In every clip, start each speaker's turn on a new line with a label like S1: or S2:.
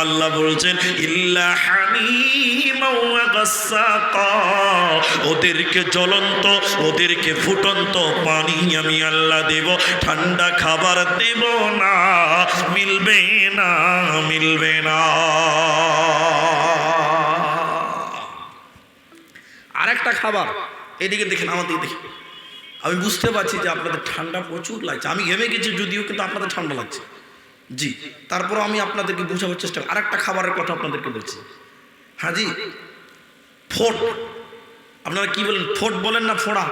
S1: আল্লাহ বলছেন, ইল্লা ওদেরকে জ্বলন্ত, ওদেরকে ফুটন্ত পানি আমি আল্লাহ দেব, ঠান্ডা খাবার দেব না, মিলবে না মিলবে না।
S2: আরেকটা খাবার, এদিকে দেখেন আমাদের দেখেন। আমি বুঝতে পারছি যে আপনাদের ঠান্ডা প্রচুর লাগছে। আমি ঘেমে গেছি যদিও, কিন্তু আপনাদের ঠান্ডা লাগছে। জি তারপর আমি আপনাদেরকে বোঝাবার চেষ্টা আরেকটা খাবারের কথা আপনাদেরকে বলছি। হ্যাঁ জি ফোট আপনারা কি বলেন ফোট বলেন না ফোড়া?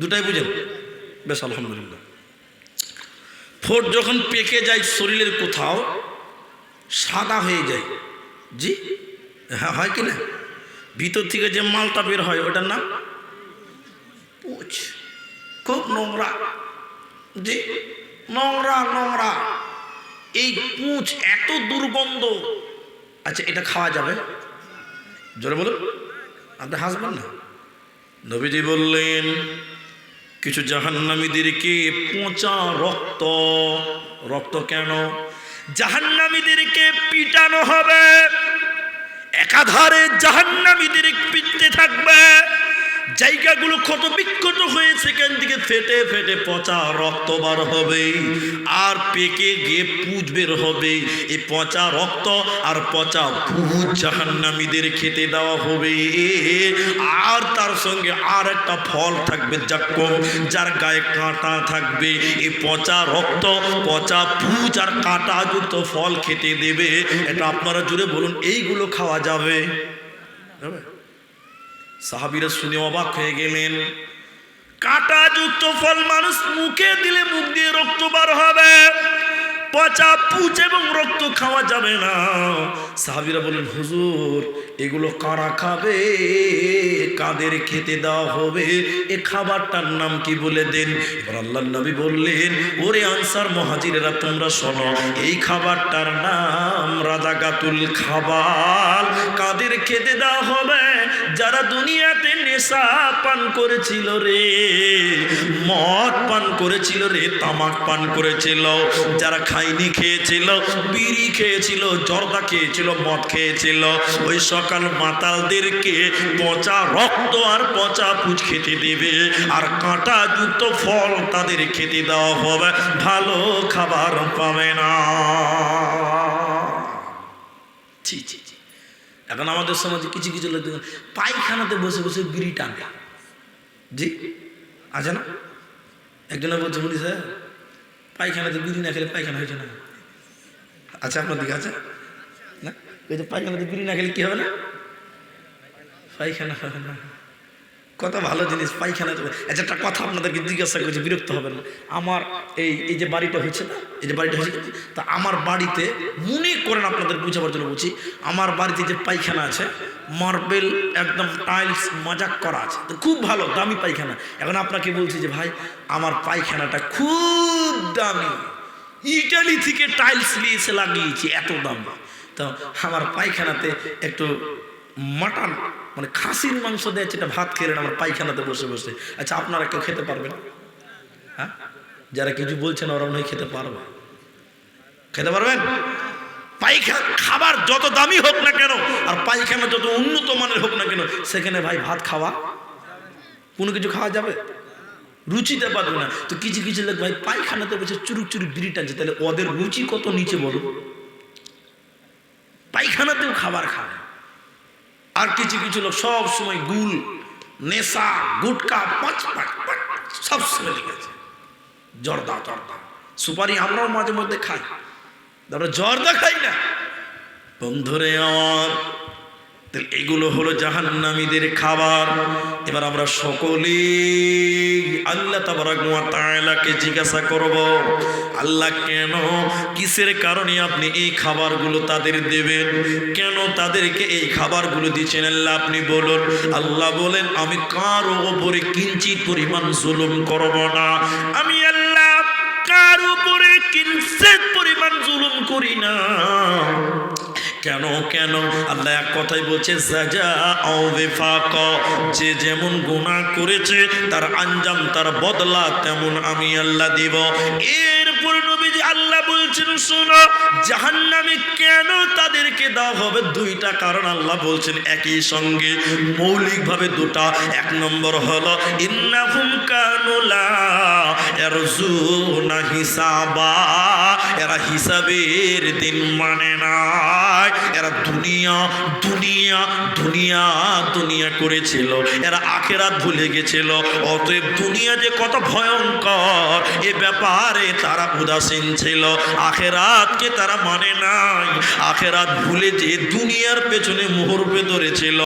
S2: দুটাই বুঝেন। বেশ, আলহামদুলিল্লাহ। ফোট যখন পেকে যায় শরীরের কোথাও, সাদা হয়ে যায়। জি হ্যাঁ হয় কি না? ভিতর থেকে যে মালটা বের হয়, ওটার নাম? পুচ খুব নোংরা। জি নোংরা নোংরা। এই পুঁচ এত দুর্গন্ধ। আচ্ছা এটা খাওয়া যাবে? জোরে বলুন। আপনি হাসবেন না? নবীজি বললেন, কিছু জাহান্নামীদেরকে পচা রক্ত? রক্ত কেন? জাহান্নামীদেরকে পিটানো হবে? একাধারে জাহান্নামীদের পিটতে থাকবে। জায়গাগুলো ক্ষত বিক্ষত ফেটে ফেটে পচা রক্ত বার হবে, আর পেকে গিয়ে পুজ বের হবে। এই পচা রক্ত আর পচা পুজ জাহান্নামীদের খেতে দেওয়া হবে। আর তার সঙ্গে আর একটা ফল থাকবে যা কম যার গায়ে কাঁটা থাকবে। এই পচা রক্ত, পচা পুজ আর কাঁটা যুক্ত ফল খেতে দেবে। এটা আপনারা জুড়ে বলুন, এইগুলো খাওয়া যাবে? সাহাবিরা শুনে অবাক হয়ে গেলেন। কাঁটা যুক্ত ফল মানুষ মুখে দিলে মুখ দিয়ে রক্ত বার হবে। পচা পুচ এবং রক্ত খাওয়া যাবে না। সাহাবিরা বলেন হুজুর, এগুলো কারা খাবে? কাদের খেতে দেওয়া হবে? এ খাবারটার নাম কি বলে দেন? এবার আল্লাহ নবী বললেন, ওরে আনসার মহাজিরেরা, তোমরা শোনো, এই খাবারটার নাম রাজাগাতুল খাবার কাদের খেতে দেওয়া হবে? যারা দুনিয়াতে নেশা পান করেছিল রে, মদ পান করেছিল রে, তামাক পান করেছিল, যারা খাইনি খেয়েছিল, বিড়ি খেয়েছিল, জর্দা খেয়েছিল, মদ খেয়েছিল। ওই সকাল মাতালদেরকে পচা রক্ত আর পচা পুজ খেতে দেবে, আর কাঁটা যুক্ত ফল তাদের খেতে দেওয়া হবে। ভালো খাবার পাবে না। ছি ছি ছি। এখন আমাদের সমাজে কিছু কিছু লোক দেখুন, পায়খানাতে বসে বসে বিড়ি টানে জি, আছে না? একজনে বলছে বলি স্যার পায়খানাতে বিড়ি না খেলে পায়খানা হয়েছে না? আচ্ছা আপনার দিকে, আছে? না? পায়খানাতে বিড়ি না খেলে কি হবে না? পায়খানা হবে না। কত ভালো জিনিস, পায়খানা যাবে আচ্ছা একটা কথা আপনাদেরকে জিজ্ঞাসা করছি বিরক্ত হবেন না। আমার এই এই যে বাড়িটা হয়েছে না, এই যে বাড়িটা হয়েছে, তা আমার বাড়িতে মনে করেন আপনাদের বুঝাবার জন্য বলছি আমার বাড়িতে যে পায়খানা আছে, মার্বেল একদম টাইলস মজাক করা আছে। তো খুব ভালো, দামি পায়খানা। এখন আপনাকে বলছি যে, ভাই, আমার পায়খানাটা খুব দামি। ইটালি থেকে টাইলস নিয়ে এসে লাগিয়েছি, এত দাম। তো আমার পায়খানাতে একটু মাটন মানে খাসির মাংস দেয় এটা ভাত খেলেন আমার পায়খানাতে বসে বসে। আচ্ছা আপনারা কেউ খেতে পারবেন? হ্যাঁ? যারা কিছু বলছেন ওরা মনে খেতে পারবে। খেতে পারবেন? পায়খানা খাবার যত দামি হোক না কেন, আর পায়খানা যত উন্নত মানের হোক না কেন, সেখানে ভাই ভাত খাওয়া, কোনো কিছু খাওয়া যাবে? রুচিতে পারবে না। তো কিছু কিছু লোক ভাই পায়খানাতে বসে চুরুক চুরুক বিড়ি টানছে। তাহলে ওদের রুচি কত নিচে বলো পায়খানাতেও খাবার খায় আর কিছু কিছু লোক সব সময় গুল, নেশা, গুটকা, পাঁচ পাঁচ পাঁচ, সব সময় লেগেছে জর্দা জর্দা। সুপারি আমরাও মাঝে মধ্যে খাই। তারপরে জর্দা খাই না। বন্ধুরে আমার এগুলো হলো জাহান্নামীদের খাবার। এবার আমরা সকলে আল্লাহ তাবারাকে জিজ্ঞাসা করব, আল্লাহ কেন, কিসের কারণে আপনি এই খাবারগুলো তাদের দেবেন? কেন তাদেরকে এই খাবারগুলো দিচ্ছেন? আল্লাহ আপনি বলুন, আল্লাহ বলেন, আমি কারও ওপরে কিঞ্চিত পরিমাণ জুলুম করব না। আমি উপরে কিঞ্চিত পরিমাণ জুলুম করি না। কেন কেন? আল্লাহ এক কথাই বলছে যে যেমন গুণা করেছে, তার আঞ্জাম, তার বদলা তেমন আমি আল্লাহ দিব। এরপর নবীজি আল্লাহ
S1: বলছেন, শোনো, জাহান্নামে কেন তাদেরকে দেওয়া হবে? দুইটা কারণ আল্লাহ বলছেন, একই সঙ্গে মৌলিকভাবে দুটা। এক নম্বর হলো, ইন্নাহুম কানুলা হিসাবা। এরা হিসাবের দিন মানে নাই এরা দুনিয়া দুনিয়া দুনিয়া দুনিয়া করেছিল। এরা আখেরাত ভুলে গেছিল। অতএব দুনিয়া যে কত ভয়ঙ্কর, এ ব্যাপারে তারা উদাসীন। ছিল। আখেরাতকে তারা মানে নাই। আখেরাত ভুলে যে দুনিয়ার পেছনে মুহূর্তে ধরেছিল